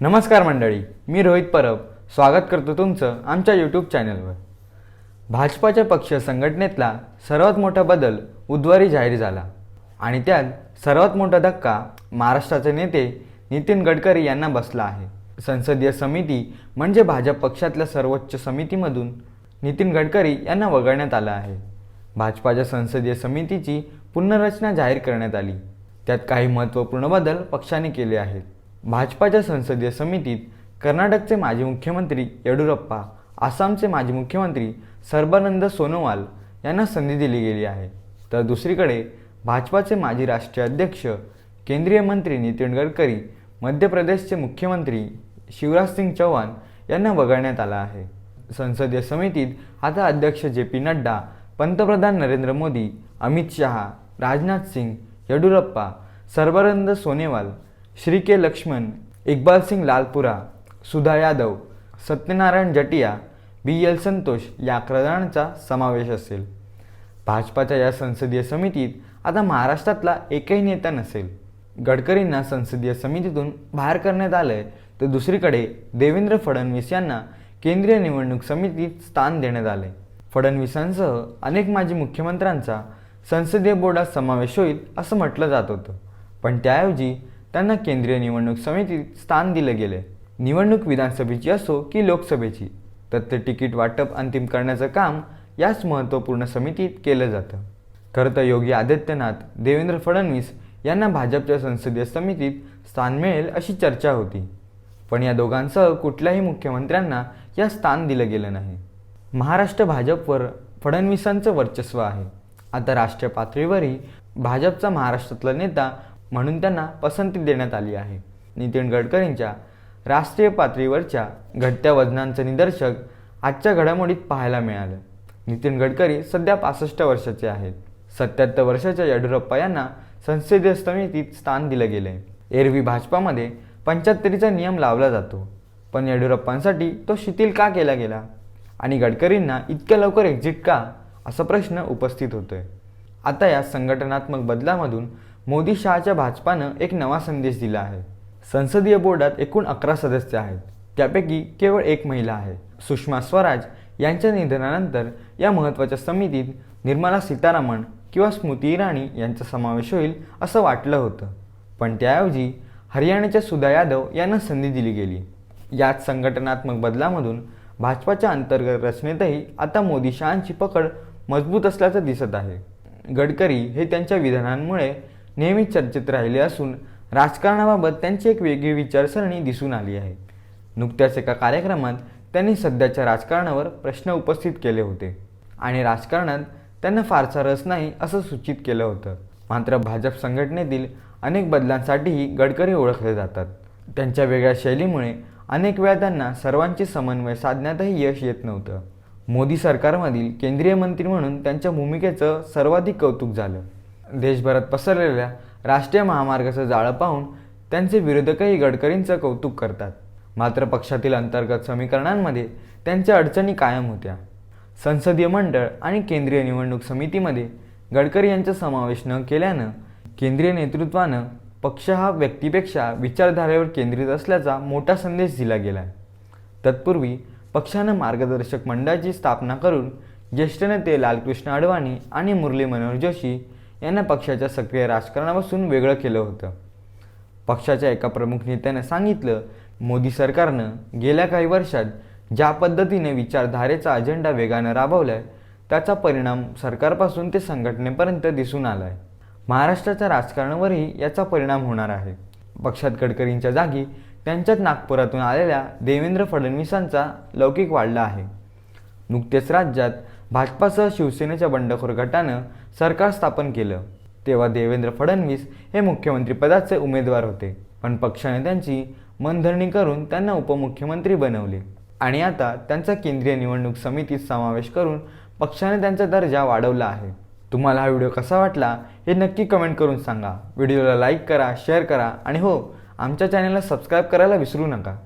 नमस्कार मंडळी मी रोहित परब. स्वागत करतो तुमचं आमच्या यूट्यूब चॅनलवर भाजपाच्या पक्ष संघटनेतला सर्वात मोठा बदल बुधवारी जाहीर झाला आणि त्यात सर्वात मोठा धक्का महाराष्ट्राचे नेते नितीन गडकरी यांना बसला आहे. संसदीय समिती म्हणजे भाजप पक्षातल्या सर्वोच्च समितीमधून नितीन गडकरी यांना वगळण्यात आलं आहे. भाजपाच्या संसदीय समितीची पुनर्रचना जाहीर करण्यात आली. त्यात काही महत्त्वपूर्ण बदल पक्षाने केले आहेत. भाजपाच्या संसदीय समितीत कर्नाटकचे माजी मुख्यमंत्री येडुरप्पा आसामचे माजी मुख्यमंत्री सर्बानंद सोनोवाल यांना संधी दिली गेली आहे. तर दुसरीकडे भाजपाचे माजी राष्ट्रीय अध्यक्ष केंद्रीय मंत्री नितीन गडकरी मध्य प्रदेशचे मुख्यमंत्री शिवराज सिंग चौहान यांना वगळण्यात आला आहे. संसदीय समितीत आता अध्यक्ष जे पी नड्डा पंतप्रधान Narendra Modi Amit Shah Rajnath Singh Yediyurappa Sarbananda Sonowal Shri K Laxman Iqbal Singh Lalpura Sudha Yadav Satyanarayan Jatiya B L Santosh या अकराजणांचा समावेश असेल. भाजपाच्या या संसदीय समितीत आता महाराष्ट्रातला एकही नेता नसेल. गडकरींना संसदीय समितीतून बाहेर करण्यात आलंय तर दुसरीकडे देवेंद्र फडणवीस यांना केंद्रीय निवडणूक समितीत स्थान देण्यात आले फडणवीसांसह अनेक माजी मुख्यमंत्र्यांचा संसदीय बोर्डात समावेश होईल असं म्हटलं जात होतं. पण त्याऐवजी त्यांना केंद्रीय निवडणूक समितीत स्थान दिलं गेलं. निवडणूक विधानसभेची असो की लोकसभेची तर ते तिकीट वाटप अंतिम करण्याचं काम याच महत्त्वपूर्ण समितीत केलं जातं. खरं तर योगी आदित्यनाथ देवेंद्र फडणवीस यांना भाजपच्या संसदीय समितीत स्थान मिळेल अशी चर्चा होती. पण या दोघांसह कुठल्याही मुख्यमंत्र्यांना या स्थान दिलं गेलं नाही. महाराष्ट्र भाजपवर फडणवीसांचं वर्चस्व आहे. आता राष्ट्रीय पातळीवरही भाजपचा महाराष्ट्रातला नेता म्हणून त्यांना पसंती देण्यात आली आहे. नितीन गडकरींच्या राष्ट्रीय पातळीवरच्या घटत्या वजनांचं निदर्शक आजच्या घडामोडीत पाहायला मिळालं. नितीन गडकरी सध्या पासष्ट वर्षाचे आहेत. सत्याहत्तर वर्षाच्या येडियुरप्पा यांना संसदीय समितीत स्थान दिलं गेलंय. एरवी भाजपामध्ये पंच्याहत्तरीचा नियम लावला जातो. पण येडियुरप्पांसाठी तो शिथिल का केला गेला? आणि गडकरींना इतक्या लवकर एक्झिट का? असा प्रश्न उपस्थित होतोय. आता या संघटनात्मक बदलामधून मोदी शहाच्या भाजपानं एक नवा संदेश दिला आहे. संसदीय बोर्डात एकूण अकरा सदस्य आहेत. त्यापैकी केवळ एक महिला आहे. सुषमा स्वराज यांच्या निधनानंतर या महत्त्वाच्या समितीत निर्मला सीतारामन किंवा स्मृती इराणी यांचा समावेश होईल असं वाटलं होतं. पण त्याऐवजी हरियाणाच्या सुधा यादव यांना संधी दिली गेली. याच संघटनात्मक बदलामधून भाजपाच्या अंतर्गत रचनेतही आता मोदी शहांची पकड मजबूत असल्याचं दिसत आहे. गडकरी हे त्यांच्या विधानांमुळे नेहमी चर्चेत राहिले असून राजकारणाबाबत त्यांची एक वेगळी विचारसरणी दिसून आली आहे. नुकत्याच एका कार्यक्रमात त्यांनी सध्याच्या राजकारणावर प्रश्न उपस्थित केले होते आणि राजकारणात त्यांना फारसा रस नाही असं सूचित केलं होतं. मात्र भाजप संघटनेतील अनेक बदलांसाठीही गडकरी ओळखले जातात. त्यांच्या वेगळ्या शैलीमुळे अनेक वेळा त्यांना सर्वांचे समन्वय साधण्यातही यश येत नव्हतं. मोदी सरकारमधील केंद्रीय मंत्री म्हणून त्यांच्या भूमिकेचं सर्वाधिक कौतुक झालं. देशभरात पसरलेल्या राष्ट्रीय महामार्गाचं जाळं पाहून त्यांचे विरोधकही गडकरींचं कौतुक करतात. मात्र पक्षातील अंतर्गत समीकरणांमध्ये त्यांच्या अडचणी कायम होत्या. संसदीय मंडळ आणि केंद्रीय निवडणूक समितीमध्ये गडकरी यांचा समावेश न केल्यानं केंद्रीय नेतृत्वानं पक्ष हा व्यक्तीपेक्षा विचारधारेवर केंद्रित असल्याचा मोठा संदेश दिला गेला आहे तत्पूर्वी पक्षानं मार्गदर्शक मंडळाची स्थापना करून ज्येष्ठ नेते लालकृष्ण अडवाणी आणि मुरली मनोहर जोशी यांना पक्षाच्या सक्रिय राजकारणापासून वेगळं केलं होतं. पक्षाच्या एका प्रमुख नेत्यानं सांगितलं मोदी सरकारनं गेल्या काही वर्षात ज्या पद्धतीने विचारधारेचा अजेंडा वेगानं राबवलाय त्याचा परिणाम सरकारपासून ते संघटनेपर्यंत दिसून आला आहे महाराष्ट्राच्या राजकारणावरही याचा परिणाम होणार आहे. पक्षात गडकरींच्या जागी त्यांच्यात नागपुरातून आलेल्या देवेंद्र फडणवीसांचा लौकिक वाढला आहे. नुकतेच राज्यात भाजपासह शिवसेनेच्या बंडखोर गटानं सरकार स्थापन केलं. तेव्हा देवेंद्र फडणवीस हे मुख्यमंत्रीपदाचे उमेदवार होते. पण पक्षाने त्यांची मनधरणी करून त्यांना उपमुख्यमंत्री बनवले. आणि आता त्यांचा केंद्रीय निवडणूक समितीत समावेश करून पक्षाने त्यांचा दर्जा वाढवला आहे. तुम्हाला हा व्हिडिओ कसा वाटला हे नक्की कमेंट करून सांगा. व्हिडिओला लाईक करा शेअर करा आणि हो आमच्या चॅनलला सबस्क्राईब करायला विसरू नका.